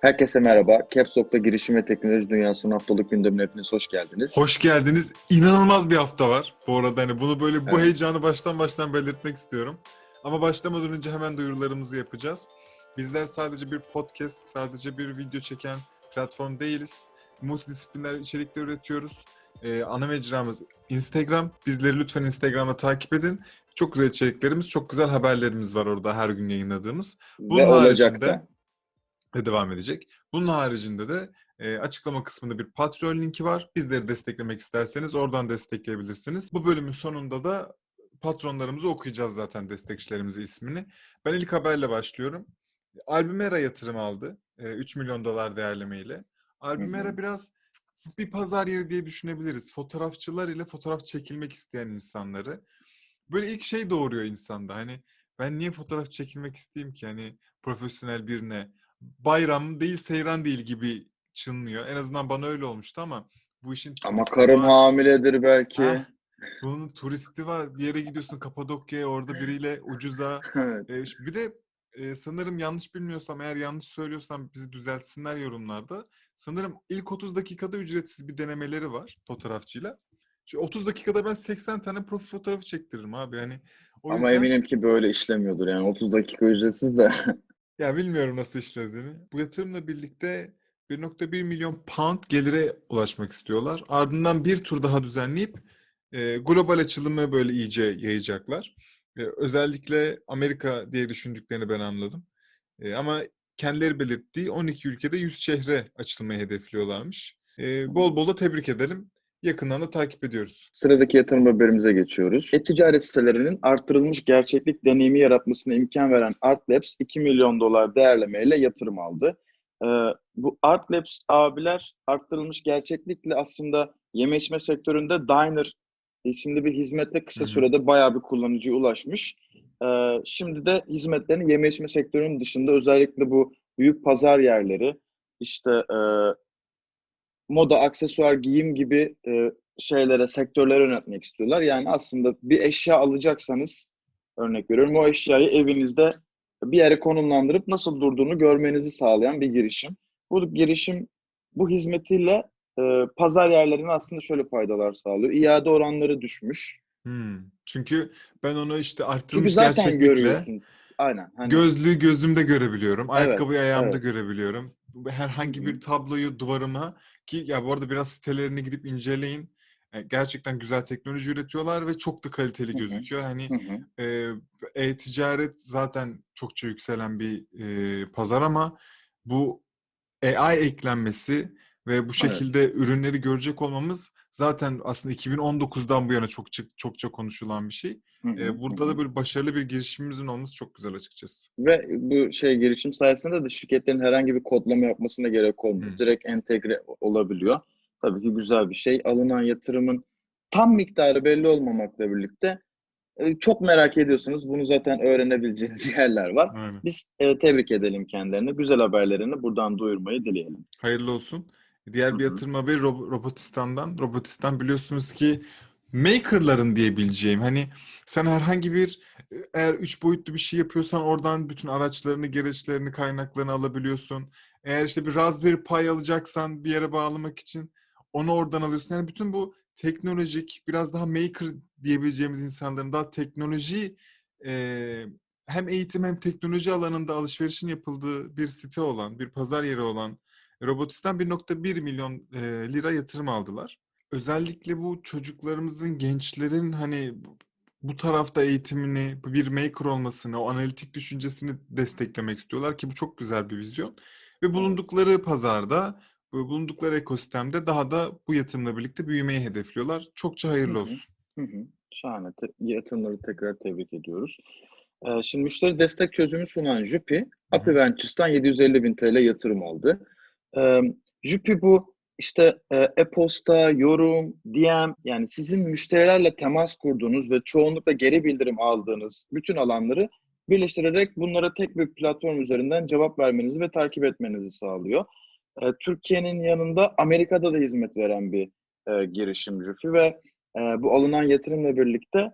Herkese merhaba. Caps Lock'ta girişim ve teknoloji dünyasının haftalık gündemine hepiniz hoş geldiniz. Hoş geldiniz. İnanılmaz bir hafta var bu arada. Hani bunu böyle bu Evet. heyecanı baştan baştan belirtmek istiyorum. Ama başlamadan önce hemen duyurularımızı yapacağız. Bizler sadece bir podcast, sadece bir video çeken platform değiliz. Multidisipliner içerikler üretiyoruz. Ee, ana mecramız Instagram. Bizleri lütfen Instagram'da takip edin. Çok güzel içeriklerimiz, çok güzel haberlerimiz var orada her gün yayınladığımız. bunun ve olacak da. Ve devam edecek. Bunun haricinde de e, açıklama kısmında bir Patreon linki var. Bizleri desteklemek isterseniz oradan destekleyebilirsiniz. Bu bölümün sonunda da patronlarımızı okuyacağız zaten destekçilerimize ismini. Ben ilk haberle başlıyorum. Albümera yatırım aldı. E, 3 milyon dolar değerlemeyle. Albümera biraz bir pazar yeri diye düşünebiliriz. Fotoğrafçılar ile fotoğraf çekilmek isteyen insanları. Böyle ilk şey doğuruyor insanda. Hani ben niye fotoğraf çekilmek isteyeyim ki? Hani profesyonel birine bayram değil seyran değil gibi çınlıyor. En azından bana öyle olmuştu ama bu işin Ama karım var. hamiledir belki. Heh, bunun turisti var. Bir yere gidiyorsun Kapadokya'ya orada biriyle ucuza. Evet. E, bir de e, sanırım yanlış bilmiyorsam eğer yanlış söylüyorsam bizi düzeltsinler yorumlarda. Sanırım ilk 30 dakikada ücretsiz bir denemeleri var fotoğrafçıyla. Şu 30 dakikada ben 80 tane profil fotoğrafı çektiririm abi. Yani o Ama yüzden eminim ki böyle işlemiyordur yani 30 dakika ücretsiz de. ya bilmiyorum nasıl işlediğini. Bu yatırımla birlikte 1.1 milyon pound gelire ulaşmak istiyorlar. Ardından bir tur daha düzenleyip e, global açılımı böyle iyice yayacaklar. E, özellikle Amerika diye düşündüklerini ben anladım. E, ama kendileri belirttiği 12 ülkede 100 şehre açılmayı hedefliyorlarmış. E, bol bol da tebrik edelim. Yakından da takip ediyoruz. Sıradaki yatırım haberimize geçiyoruz. E-ticaret sitelerinin artırılmış gerçeklik deneyimi yaratmasına imkan veren Artlabs 2 milyon dolar değerlemeyle yatırım aldı. Ee, bu Artlabs abiler arttırılmış gerçeklikle aslında yeme içme sektöründe Diner isimli bir hizmetle kısa sürede bayağı bir kullanıcıya ulaşmış. Ee, şimdi de hizmetlerini yeme içme sektörünün dışında özellikle bu büyük pazar yerleri, işte e, moda, aksesuar, giyim gibi e, şeylere, sektörlere yönetmek istiyorlar. Yani aslında bir eşya alacaksanız, örnek veriyorum, o eşyayı evinizde bir yere konumlandırıp nasıl durduğunu görmenizi sağlayan bir girişim. Bu girişim, bu hizmetiyle e, pazar yerlerine aslında şöyle faydalar sağlıyor. İade oranları düşmüş. Hmm. Çünkü ben onu işte Çünkü arttırılmış zaten görüyorsun. Aynen. Hani, Gözlüğü gözümde görebiliyorum. Evet, Ayakkabıyı ayağımda evet. görebiliyorum. Herhangi bir tabloyu duvarıma ki ya bu arada biraz sitelerine gidip inceleyin. E, Gerçekten güzel teknoloji üretiyorlar ve çok da kaliteli gözüküyor. Hani e, e-ticaret zaten çokça yükselen bir e, pazar ama bu AI eklenmesi ve bu Evet. şekilde ürünleri görecek olmamız zaten aslında 2019'dan bu yana çok çokça konuşulan bir şey. E, hı. burada da böyle başarılı bir girişimimizin olması çok güzel açıkçası. Ve bu şey girişim sayesinde de şirketlerin herhangi bir kodlama yapmasına gerek olmuyor. Hı. Direkt entegre olabiliyor. Tabii ki güzel bir şey. Alınan yatırımın tam miktarı belli olmamakla birlikte e, çok merak ediyorsunuz. Bunu zaten öğrenebileceğiniz yerler var. Aynen. Biz e, tebrik edelim kendilerini. Güzel haberlerini buradan duyurmayı dileyelim. Hayırlı olsun. Diğer bir yatırım haberi Rob- Robotistan'dan. Robotistan biliyorsunuz ki makerların diyebileceğim. Hani sen herhangi bir eğer üç boyutlu bir şey yapıyorsan oradan bütün araçlarını, gereçlerini, kaynaklarını alabiliyorsun. Eğer işte bir Raspberry Pi alacaksan bir yere bağlamak için onu oradan alıyorsun. Yani bütün bu teknolojik, biraz daha maker diyebileceğimiz insanların daha teknoloji e, hem eğitim hem teknoloji alanında alışverişin yapıldığı bir site olan, bir pazar yeri olan Robotistan 1.1 milyon e, lira yatırım aldılar. Özellikle bu çocuklarımızın, gençlerin hani bu- tarafta eğitimini, bir maker olmasını, o analitik düşüncesini desteklemek istiyorlar ki bu çok güzel bir vizyon. Ve bulundukları pazarda, bu bulundukları ekosistemde daha da bu yatırımla birlikte büyümeyi hedefliyorlar. Çokça Hı hayırlı hı. olsun. Hı hı. Şahane. Yatırımları tekrar tebrik ediyoruz. Şimdi müşteri destek çözümü sunan Jupi, Hı Api hı. Ventures'tan 750 bin TL yatırım aldı. Ee, Jupi bu işte e, e-posta, yorum, DM yani sizin müşterilerle temas kurduğunuz ve çoğunlukla geri bildirim aldığınız bütün alanları birleştirerek bunlara tek bir platform üzerinden cevap vermenizi ve takip etmenizi sağlıyor. Ee, Türkiye'nin yanında Amerika'da da hizmet veren bir e, girişim Jupi ve e, bu alınan yatırımla birlikte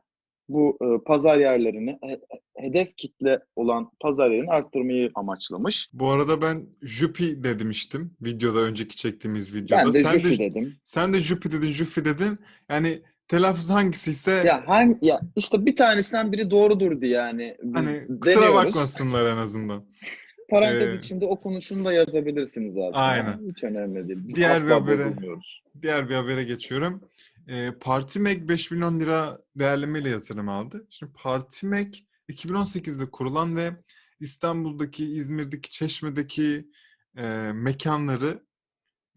bu e, pazar yerlerini he- hedef kitle olan pazar yerini arttırmayı amaçlamış. Bu arada ben Jupi de demiştim videoda önceki çektiğimiz videoda. Ben de sen Jufi de dedim. sen de Jupi dedin, Jufi dedin. Yani telaffuz hangisiyse Ya hangi ya işte bir tanesinden biri doğrudurdu yani. Biz hani kusura deniyoruz. bakmasınlar en azından. Parantez Ee, içinde okunuşunu da yazabilirsiniz zaten. Aynen. Hiç önemli değil. Biz Diğer bir habere-. Diğer bir habere geçiyorum. Ee, Partimek 5 milyon lira değerlemeyle yatırım aldı. Şimdi Partimek 2018'de kurulan ve İstanbul'daki, İzmir'deki, Çeşme'deki e, mekanları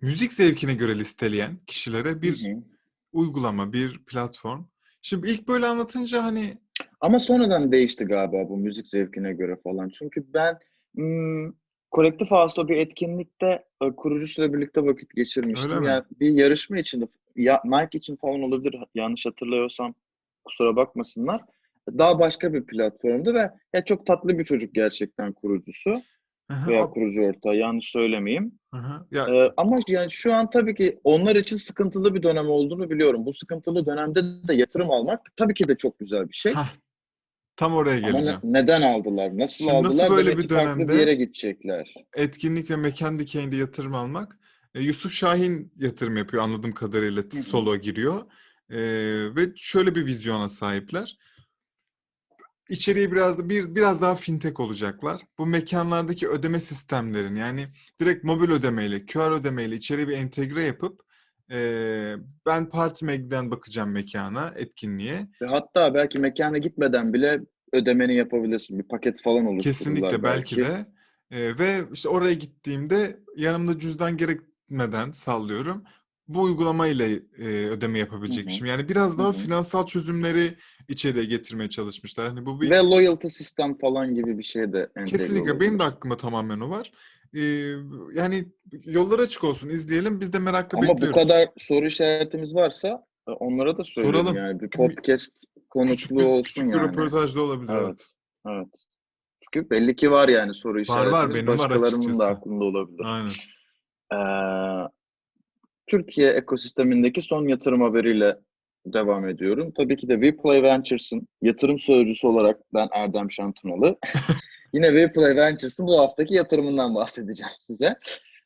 müzik zevkine göre listeleyen kişilere bir Hı hı. uygulama, bir platform. Şimdi ilk böyle anlatınca hani Ama sonradan değişti galiba bu müzik zevkine göre falan. Çünkü ben hmm, Kolektif House'da bir etkinlikte e, kurucusuyla birlikte vakit geçirmiştim. Yani bir yarışma için de ya Nike için falan olabilir. Yanlış hatırlıyorsam kusura bakmasınlar. Daha başka bir platformdu ve ya çok tatlı bir çocuk gerçekten kurucusu Aha, veya kurucu ortağı yanlış söylemeyeyim. aha. Ya Ee, ama yani şu an tabii ki onlar için sıkıntılı bir dönem olduğunu biliyorum. Bu sıkıntılı dönemde de yatırım almak tabii ki de çok güzel bir şey. hah, tam oraya Ama ne- geleceğim. neden aldılar? Nasıl Şimdi nasıl aldılar? böyle Demek bir farklı bir dönemde- yere gidecekler. etkinlik ve mekan dikeyinde yatırım almak. E, Yusuf Şahin yatırım yapıyor anladığım kadarıyla solo giriyor. E, ve şöyle bir vizyona sahipler. İçeriği biraz da bir biraz daha fintech olacaklar. Bu mekanlardaki ödeme sistemlerini yani direkt mobil ödemeyle, QR ödemeyle içeriye bir entegre yapıp e, ben Partimeg'den bakacağım mekana, etkinliğe. Ve hatta belki mekana gitmeden bile ödemeni yapabilirsin. Bir paket falan oluştururlar Kesinlikle belki de. Ee, ve işte oraya gittiğimde yanımda cüzdan gerekmeden sallıyorum. Bu uygulama ile e, ödeme yapabilecekmişim. Yani biraz daha Hı hı. finansal çözümleri içeriye getirmeye çalışmışlar. Hani bu bir Ve loyalty sistem falan gibi bir şey de kesinlikle benim de aklımda tamamen o var. Ee, yani yollar açık olsun, izleyelim. Biz de merakla Ama bu bekliyoruz. kadar soru işaretimiz varsa e, onlara da söyleyelim Soralım. yani. Bir Küçük bir- podcast Küçük bir, olsun küçük bir yani. röportaj da olabilir. Evet. Evet. Evet. Çünkü belli ki var yani soru Var, işaretimiz. var, benim var Başkalarının açıkçası. da aklında olabilir. Aynen. Ee, Türkiye ekosistemindeki son yatırım haberiyle devam ediyorum. Tabii ki de WePlay Ventures'ın yatırım sözcüsü olarak ben Erdem Şantunalı. Yine WePlay Ventures'ın bu haftaki yatırımından bahsedeceğim size.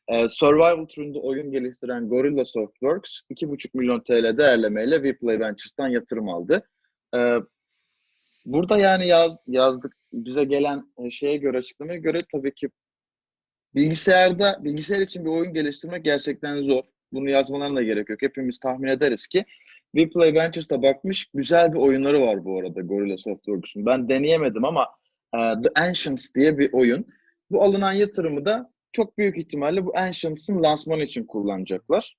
Ee, survival türünde oyun geliştiren Gorilla Softworks 2,5 milyon TL değerlemeyle WePlay Ventures'tan yatırım aldı. Ee, burada yani yaz, yazdık bize gelen şeye göre açıklamaya göre tabii ki bilgisayarda bilgisayar için bir oyun geliştirmek gerçekten zor. Bunu yazmalarına da gerek yok. Hepimiz tahmin ederiz ki WePlay Ventures'ta bakmış güzel bir oyunları var bu arada Gorilla Softworks'un. Ben deneyemedim ama e, The Ancients diye bir oyun. Bu alınan yatırımı da çok büyük ihtimalle bu Ancients'ın lansmanı için kullanacaklar.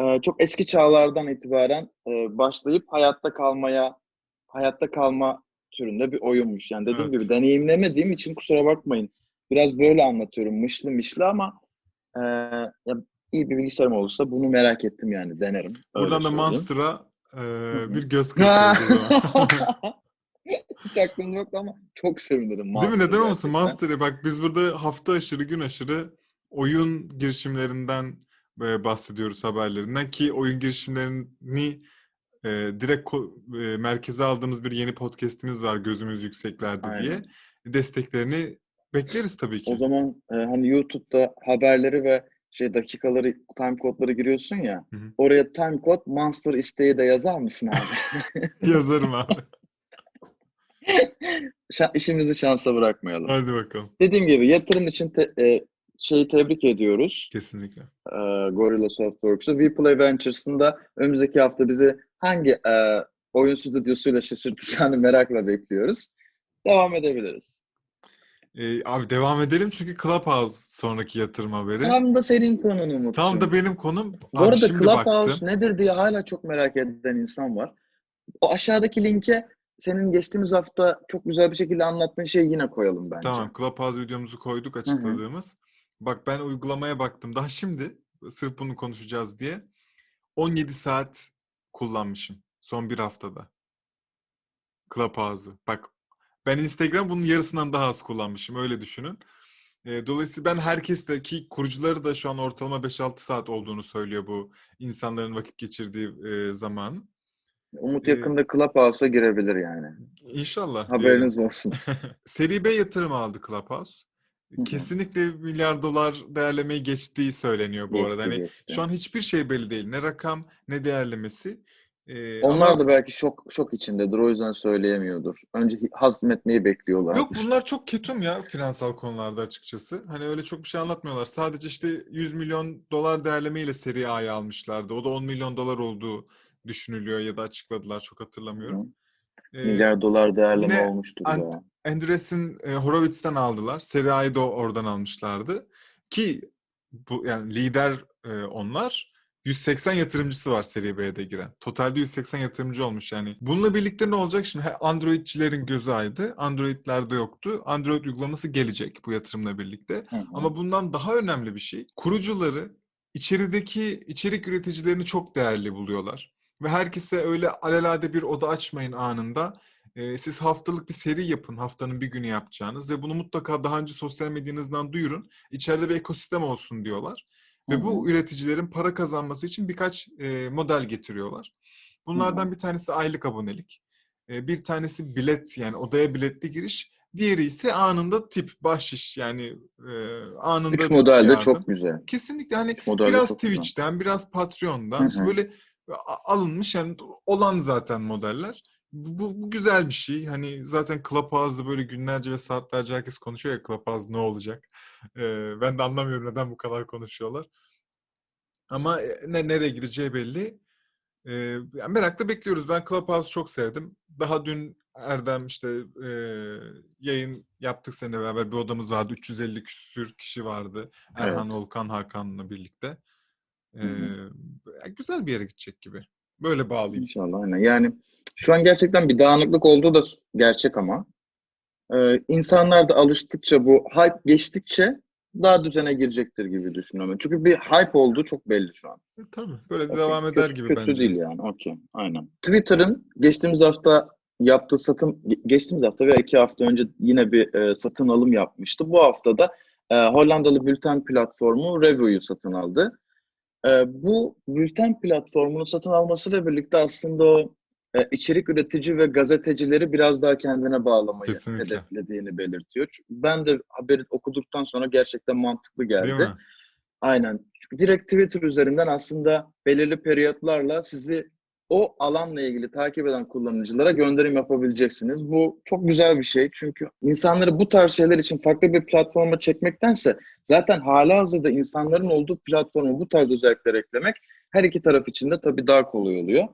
E, çok eski çağlardan itibaren e, başlayıp hayatta kalmaya, hayatta kalma türünde bir oyunmuş. Yani dediğim Evet. gibi deneyimlemediğim için kusura bakmayın. Biraz böyle anlatıyorum mışlı mışlı ama e, ya iyi bir bilgisayarım olursa bunu merak ettim yani denerim. Öyle Buradan da. Monster'a e, bir göz kırpıyoruz. Hiç aklımda yoktu ama çok sevinirim Değil mi? Neden olmasın? Monster'ı bak biz burada hafta aşırı gün aşırı oyun girişimlerinden e, bahsediyoruz haberlerinden ki oyun girişimlerini e, direkt ko- e, merkeze aldığımız bir yeni podcast'imiz var Gözümüz Yükseklerde diye. Aynen. Desteklerini bekleriz tabii ki. O zaman e, hani YouTube'da haberleri ve şey dakikaları, time kodları giriyorsun ya. Hı hı. Oraya time kod Monster isteği de yazar mısın abi? Yazarım abi. Şa- işimizi şansa bırakmayalım. Hadi bakalım. Dediğim gibi yatırım için te- e, şeyi tebrik ediyoruz. Kesinlikle. e, Gorilla Softworks'u. WePlay Ventures'ın da önümüzdeki hafta bizi hangi e, oyun stüdyosuyla şaşırtacağını merakla bekliyoruz. Devam edebiliriz. E, abi devam edelim çünkü Clubhouse sonraki yatırım haberi. Tam da senin konun Umut'cum. Tam da benim konum. Bu Abi arada Clubhouse baktım. nedir diye hala çok merak eden insan var. O aşağıdaki linke senin geçtiğimiz hafta çok güzel bir şekilde anlattığın şeyi yine koyalım bence. Tamam, Clubhouse videomuzu koyduk açıkladığımız. Bak ben uygulamaya baktım. Daha şimdi sırf bunu konuşacağız diye 17 saat kullanmışım son bir haftada. Clubhouse'u. Bak ben Instagram bunun yarısından daha az kullanmışım. Öyle düşünün. E, dolayısıyla ben herkes de ki kurucuları da şu an ortalama 5-6 saat olduğunu söylüyor bu insanların vakit geçirdiği e, zamanın. Umut Ee, yakında Clubhouse'a girebilir yani. İnşallah diyelim. Haberiniz olsun. Seri B yatırım aldı Clubhouse. Kesinlikle milyar dolar değerlemeyi geçtiği söyleniyor bu arada. Geçti, Hani geçti. şu an hiçbir şey belli değil. Ne rakam ne değerlemesi. Ee, Onlar ama da belki şok şok içindedir. O yüzden söyleyemiyordur. Önce hazmetmeyi bekliyorlardır. yok bunlar çok ketum ya finansal konularda açıkçası. Hani öyle çok bir şey anlatmıyorlar. Sadece işte 100 milyon dolar değerlemeyle seri A'yı almışlardı. O da 10 milyon dolar olduğu düşünülüyor ya da açıkladılar çok hatırlamıyorum. Ee, Milyar dolar değerleme yine olmuştur An- ya. Andreessen e, Horowitz'ten aldılar. Serie A'yı da oradan almışlardı. Ki bu yani lider e, onlar. 180 yatırımcısı var Serie B'de giren. Totalde 180 yatırımcı olmuş yani. Bununla birlikte ne olacak? Şimdi Androidçilerin gözü aydı. Android'lerde yoktu. Android uygulaması gelecek bu yatırımla birlikte. Hı hı. Ama bundan daha önemli bir şey. Kurucuları içerideki içerik üreticilerini çok değerli buluyorlar. Ve herkese öyle alelade bir oda açmayın anında. Ee, siz haftalık bir seri yapın haftanın bir günü yapacağınız ve bunu mutlaka daha önce sosyal medyanızdan duyurun. İçeride bir ekosistem olsun diyorlar. Ve bu üreticilerin para kazanması için birkaç e, model getiriyorlar. Bunlardan bir tanesi aylık abonelik. E, bir tanesi bilet yani odaya biletli giriş. Diğeri ise anında tip bahşiş yani e, anında Üç model de çok güzel. Kesinlikle hani biraz çok güzel. Twitch'ten, biraz Patreon'dan işte böyle a- alınmış yani olan zaten modeller. Bu, bu güzel bir şey. Hani zaten Clubhouse'da böyle günlerce ve saatlerce herkes konuşuyor ya Clubhouse ne olacak? Ee, ben de anlamıyorum neden bu kadar konuşuyorlar. Ama e, ne nereye gideceği belli. Ee, yani merakla bekliyoruz. Ben Clubhouse çok sevdim. Daha dün Erdem işte e, yayın yaptık seninle beraber bir odamız vardı. 350 küsür kişi vardı. Erhan, Olkan, Hakan'la birlikte. Ee, Hı hı. güzel bir yere gidecek gibi. Böyle bağlayayım. İnşallah aynen. Yani şu an gerçekten bir dağınıklık olduğu da gerçek ama e, insanlar da alıştıkça bu hype geçtikçe daha düzene girecektir gibi düşünüyorum. Çünkü bir hype olduğu çok belli şu an. E, Tabii böyle Okey, devam kötü- eder gibi kötü bence. değil yani. Okey. Aynen. Twitter'ın geçtiğimiz hafta yaptığı satın ge- geçtiğimiz hafta veya iki hafta önce yine bir e, satın alım yapmıştı. Bu hafta da e, Hollandalı bülten platformu Review'yu satın aldı. E, bu bülten platformunu satın almasıyla birlikte aslında o içerik üretici ve gazetecileri biraz daha kendine bağlamayı Kesinlikle. hedeflediğini belirtiyor. Ben de haberi okuduktan sonra gerçekten mantıklı geldi. Aynen. Çünkü direkt Twitter üzerinden aslında belirli periyotlarla sizi o alanla ilgili takip eden kullanıcılara gönderim yapabileceksiniz. Bu çok güzel bir şey. Çünkü insanları bu tarz şeyler için farklı bir platforma çekmektense zaten halihazırda insanların olduğu platforma bu tarz özellikler eklemek her iki taraf için de tabii daha kolay oluyor.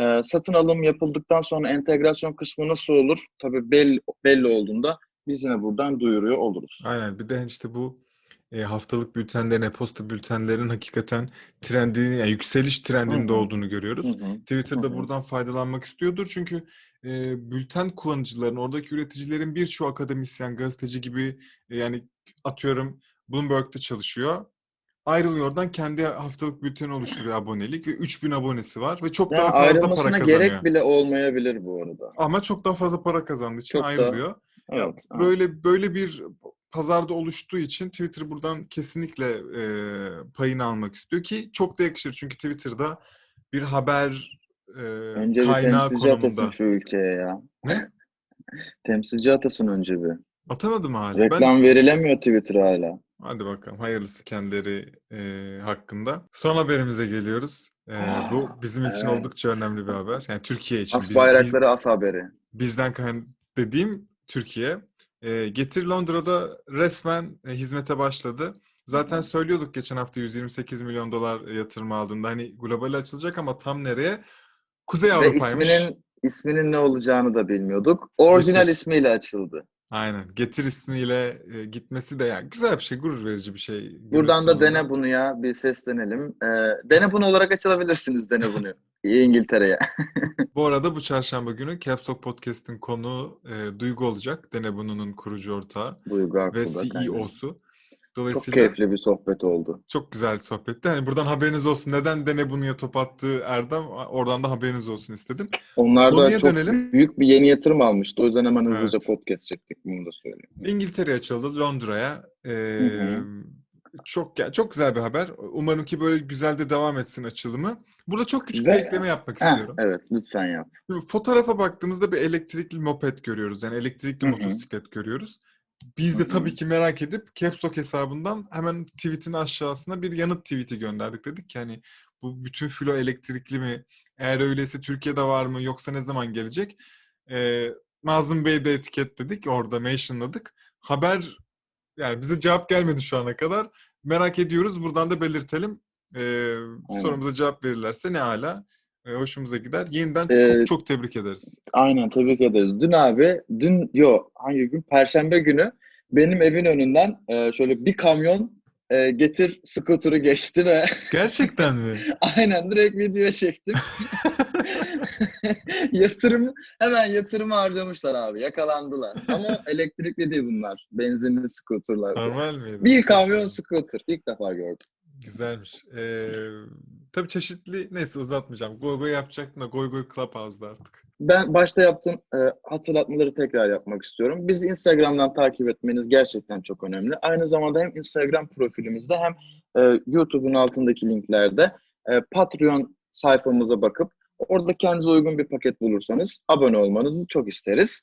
Ee, satın alım yapıldıktan sonra entegrasyon kısmı nasıl olur? Tabii belli, belli olduğunda biz yine buradan duyuruyor oluruz. Aynen. Bir de işte bu e, haftalık bültenlerin, e-posta bültenlerin hakikaten trendini, yani yükseliş trendinde Hı hı. olduğunu görüyoruz. Hı hı. Twitter'da Hı hı. buradan faydalanmak istiyordur. Çünkü e, bülten kullanıcıların, oradaki üreticilerin birçoğu akademisyen, gazeteci gibi e, yani atıyorum Bloomberg'de çalışıyor. Ayrılıyor oradan kendi haftalık bülteni oluşturuyor abonelik ve 3000 abonesi var ve çok Yani daha fazla para kazanıyor. gerek bile olmayabilir bu arada. Ama çok daha fazla para kazandığı için Çok da- ayrılıyor. Ya Evet. evet. böyle böyle bir pazarda oluştuğu için Twitter buradan kesinlikle e, payını almak istiyor ki çok da yakışır çünkü Twitter'da bir haber e, Önce kaynağı temsilci atasın konumunda. şu ülkeye ya. Ne? Temsilci atasın önce bir. Atamadı mı hala? Ben Reklam verilemiyor Twitter'a hala. Hadi bakalım hayırlısı kendileri e, hakkında. Son haberimize geliyoruz. E, bu bizim için Evet. oldukça önemli bir haber. Yani Türkiye için. As Biz- bayrakları as haberi. bizden kayn dediğim Türkiye. E, Getir Londra'da resmen e, hizmete başladı. Zaten söylüyorduk geçen hafta 128 milyon dolar yatırım aldığında hani globale açılacak ama tam nereye? Kuzey Ve Avrupa'ymış. isminin isminin ne olacağını da bilmiyorduk. Orijinal Getir. ismiyle açıldı. Aynen. Getir ismiyle e, gitmesi de yani güzel bir şey, gurur verici bir şey. Buradan da dene bunu ya bir seslenelim. Ee, dene bunu olarak açılabilirsiniz dene bunu. İngiltere'ye. Bu arada bu çarşamba günü Caps Lock Podcast'in konuğu e, Duygu olacak. Dene Bunun'un kurucu ortağı Duygu ve Akbudak. CEO'su. Çok Dolayısıyla keyifli bir sohbet oldu. Çok güzel sohbetti. Hani buradan haberiniz olsun. Neden Dene Bunu'ya top attı Erdem? Oradan da haberiniz olsun istedim. Onlar da çok dönelim. büyük bir yeni yatırım almıştı. O yüzden hemen hızlıca Evet. podcast çektik. Bunu da söyleyeyim. İngiltere'ye açıldı, Londra'ya. Ee, hı. çok çok güzel bir haber. Umarım ki böyle güzel de devam etsin açılımı. Burada çok küçük bir ekleme yapmak Heh, istiyorum. evet lütfen yap. Şimdi Fotoğrafa baktığımızda bir elektrikli moped görüyoruz. Yani elektrikli motosiklet görüyoruz. Biz de tabii ki merak edip Caps Lock hesabından hemen tweetin aşağısına bir yanıt tweeti gönderdik. Dedik ki hani bu bütün filo elektrikli mi? Eğer öyleyse Türkiye'de var mı? Yoksa ne zaman gelecek? Ee, Nazım Bey'i de etiketledik. Orada mentionladık. Haber yani bize cevap gelmedi şu ana kadar. Merak ediyoruz. Buradan da belirtelim. Ee, Aynen. sorumuza cevap verirlerse ne hala hoşumuza gider. Yeniden Ee, çok çok tebrik ederiz. Aynen tebrik ederiz. Dün abi, dün yo hangi gün? Perşembe günü benim evin önünden e, şöyle bir kamyon e, getir scooter'ı geçti ve Gerçekten mi? aynen direkt video çektim. yatırım hemen yatırımı harcamışlar abi. Yakalandılar. Ama elektrikli değil bunlar. Benzinli scooter'lar. Normal miydi? Bir kamyon scooter. İlk defa gördüm. Güzelmiş. Ee, tabii çeşitli neyse uzatmayacağım. Goy goy yapacaktım da goy goy Clubhouse'da artık. Ben başta yaptığım e, hatırlatmaları tekrar yapmak istiyorum. Bizi Instagram'dan takip etmeniz gerçekten çok önemli. Aynı zamanda hem Instagram profilimizde hem e, YouTube'un altındaki linklerde e, Patreon sayfamıza bakıp orada kendinize uygun bir paket bulursanız abone olmanızı çok isteriz.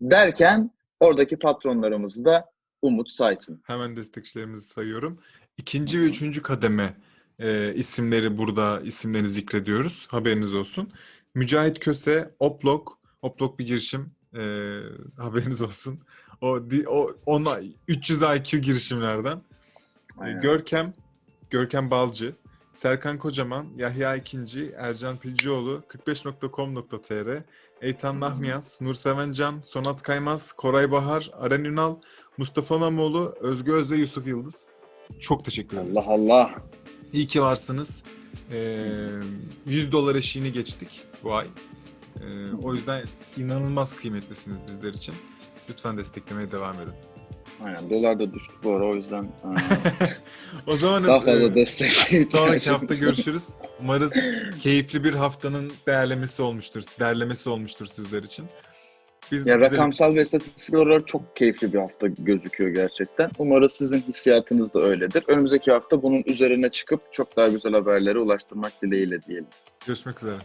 Derken oradaki patronlarımızı da Umut saysın. Hemen destekçilerimizi sayıyorum. İkinci ve üçüncü kademe e, isimleri burada isimlerini zikrediyoruz. Haberiniz olsun. Mücahit Köse, Oplok. Oplok bir girişim. E, haberiniz olsun. O, o ona 300 IQ girişimlerden. E, Aynen. Görkem, Görkem Balcı, Serkan Kocaman, Yahya İkinci, Ercan Pilcioğlu, 45.com.tr, Eytan Nahmiyaz, Nur Sevencan, Sonat Kaymaz, Koray Bahar, Aren Ünal, Mustafa Namoğlu, Özgü Özde, Yusuf Yıldız. Çok teşekkür ederiz. Allah Allah. İyi ki varsınız. Ee, 100 dolar eşiğini geçtik bu ay. Ee, o yüzden inanılmaz kıymetlisiniz bizler için. Lütfen desteklemeye devam edin. Aynen. Dolar da düştü bu ara o yüzden e, o zaman daha e, fazla destek Sonraki hafta görüşürüz. Umarız keyifli bir haftanın değerlemesi olmuştur, derlemesi olmuştur sizler için. Biz Ya güzel- rakamsal ve istatistiksel olarak çok keyifli bir hafta gözüküyor gerçekten. Umarız sizin hissiyatınız da öyledir. Önümüzdeki hafta bunun üzerine çıkıp çok daha güzel haberlere ulaştırmak dileğiyle diyelim. görüşmek üzere.